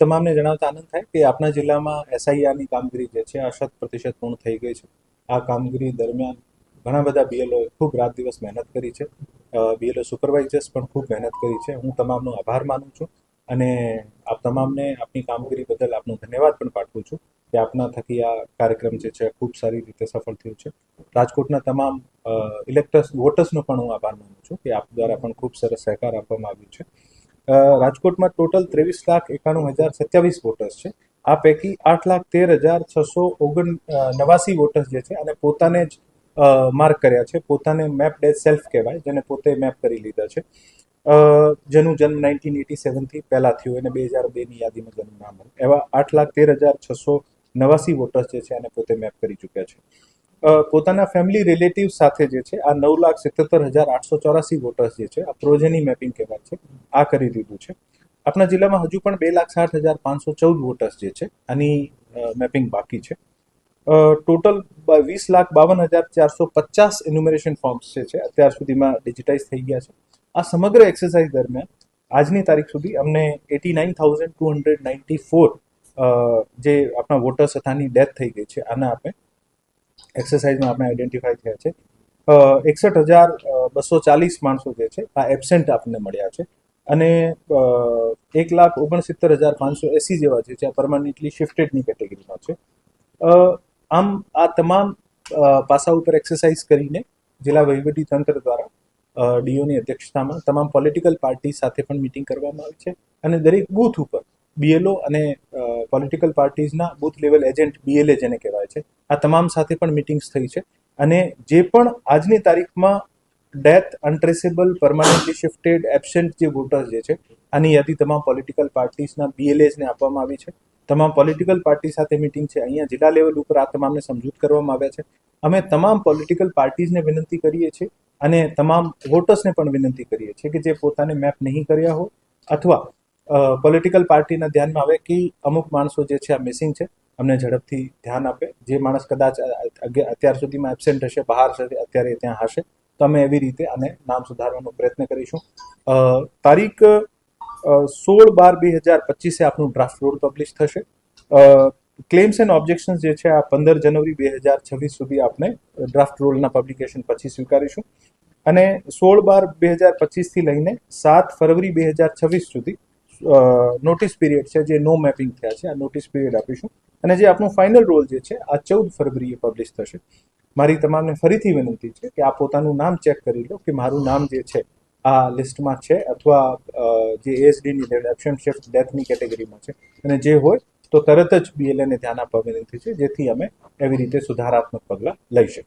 તમામને જણાવતા આનંદ થાય કે આપના જિલ્લામાં એસઆઈઆરની કામગીરી જે છે, આ શત પ્રતિશત પૂર્ણ થઈ ગઈ છે. આ કામગીરી દરમિયાન ઘણા બધા બીએલઓએ ખૂબ રાત દિવસ મહેનત કરી છે. બીએલઓ સુપરવાઇઝર્સ પણ ખૂબ મહેનત કરી છે. હું તમામનો આભાર માનું છું અને આપ તમામને આપની કામગીરી બદલ આપનો ધન્યવાદ પણ પાઠવું છું કે આપના થકી આ કાર્યક્રમ જે છે ખૂબ સારી રીતે સફળ થયું છે. રાજકોટના તમામ ઇલેક્ટર્સ વોટર્સનો પણ હું આભાર માનું છું કે આપ દ્વારા પણ ખૂબ સરસ સહકાર આપવામાં આવ્યો છે. રાજકોટમાં ટોટલ ત્રેવીસ લાખ એકાણું હજાર સત્યાવીસ વોટર્સ છે. આ પૈકી આઠ લાખ તેર હજાર છસો ઓગણ નવાસી વોટર્સ જે છે, અને પોતાને જ માર્ક કર્યા છે. પોતાને મેપ ડે સેલ્ફ કહેવાય, જેને પોતે મેપ કરી લીધા છે. જેનું જન્મ નાઇન્ટીન એટી સેવનથી પહેલાં થયું અને બે હજાર બેની યાદીમાં જન્મ નામ એવા આઠ લાખ તેર હજાર છસો નવાસી વોટર્સ જે છે, એને પોતે મેપ કરી ચૂક્યા છે. પોતાના ફેમિલી રિલેટિવ સાથે જે છે, આ નવ લાખ સિત્તેર હજાર આઠસો ચોરાસી વોટર્સ જે છે, આ પ્રોજેની મેપિંગ કહેવાય છે, આ કરી દીધું છે. આપણા જિલ્લામાં હજુ પણ બે લાખ સાઠ હજાર પાંચસો ચૌદ વોટર્સ જે છે, આની મેપિંગ બાકી છે. ટોટલ વીસ લાખ બાવન હજાર ચારસો પચાસ એન્યુમરેશન ફોર્મ્સ જે છે, અત્યાર સુધીમાં ડિજિટાઇઝ થઈ ગયા છે. આ સમગ્ર એક્સરસાઇઝ દરમિયાન, આજની તારીખ સુધી અમને eighty nine thousand two hundred ninety four જે આપણા વોટર્સ હતાની ડેથ થઈ ગઈ છે, આના આપણે એક્સરસાઇઝમાં આપણે આઈડેન્ટિફાઈ થયા છે. એકસઠ હજાર બસો ચાલીસ માણસો જે છે, આ એબસેન્ટ આપણને મળ્યા છે. અને એક લાખ ઓગણસિત્તેર હજાર પાંચસો એસી જેવા જે છે પરમાનન્ટલી શિફ્ટેડની કેટેગરીમાં છે. આમ આ તમામ પાસા ઉપર એક્સરસાઇઝ કરીને જિલ્લા વહીવટી તંત્ર દ્વારા ડીઓની અધ્યક્ષતામાં તમામ પોલિટિકલ પાર્ટી સાથે પણ મિટિંગ કરવામાં આવી છે. અને દરેક બૂથ ઉપર બીએલઓ અને પોલિટિકલ પાર્ટીઝના બૂથ લેવલ એજન્ટ બીએલએ જેને કહેવાય છે. આ તમામ સાથે પણ મિટિંગ્સ થઈ છે. અને જે પણ આજની તારીખમાં death untraceable permanently shifted absent જે વોટર્સ જે છે, આની યાદી તમામ પોલિટિકલ પાર્ટીઝના બીએલએસને આપવામાં આવી છે. તમામ પોલિટિકલ પાર્ટી સાથે મિટિંગ છે. અહીંયા જિલ્લા લેવલ ઉપર આ તમામને સમજૂત કરવામાં આવ્યા છે. અમે તમામ પોલિટિકલ પાર્ટીઝને વિનંતી કરીએ છીએ અને તમામ વોટર્સને પણ વિનંતી કરીએ છીએ કે જે પોતાને મેપ નહીં કર્યા હોય અથવા પોલિટિકલ પાર્ટીના ધ્યાનમાં આવે કે અમુક માણસો જે છે, આ મિસિંગ છે, અમને ઝડપથી ધ્યાન આપે. જે માણસ કદાચ અત્યાર સુધીમાં એબસેન્ટ હશે, બહાર હશે અત્યારે ત્યાં હશે, તો અમે એવી રીતે આને નામ સુધારવાનો પ્રયત્ન કરીશું. તારીખ સોળ બાર બે હજાર પચીસે આપનું ડ્રાફ્ટ રોડ પબ્લિશ થશે. ક્લેમ્સ એન્ડ ઓબ્જેક્શન્સ જે છે, આ પંદર જનવરી બે હજાર છવ્વીસ સુધી આપણે ડ્રાફ્ટ રોલના પબ્લિકેશન પછી સ્વીકારીશું. અને સોળ બાર બે હજાર પચીસથી લઈને સાત ફરવરી બે હજાર છવ્વીસ સુધી નોટિસ પીરિયડ છે, જે નો મેપિંગ થયા છે, આ નોટિસ પીરિયડ આપીશું. અને જે આપણું ફાઇનલ રોલ જે છે, આ ચૌદ ફરવરીએ પબ્લિશ થશે. મારી તમામને ફરીથી વિનંતી છે કે આ પોતાનું નામ ચેક કરી લો કે મારું નામ જે છે, આ લિસ્ટમાં છે અથવા જે એએસડીની એબસેન્ટ શિફ્ટ ડેથની કેટેગરીમાં છે. અને જે હોય તો તરત જ બીએલએને ધ્યાન આપવા વિનંતી છે, જેથી અમે એવી રીતે સુધારાત્મક પગલાં લઈ શકીએ.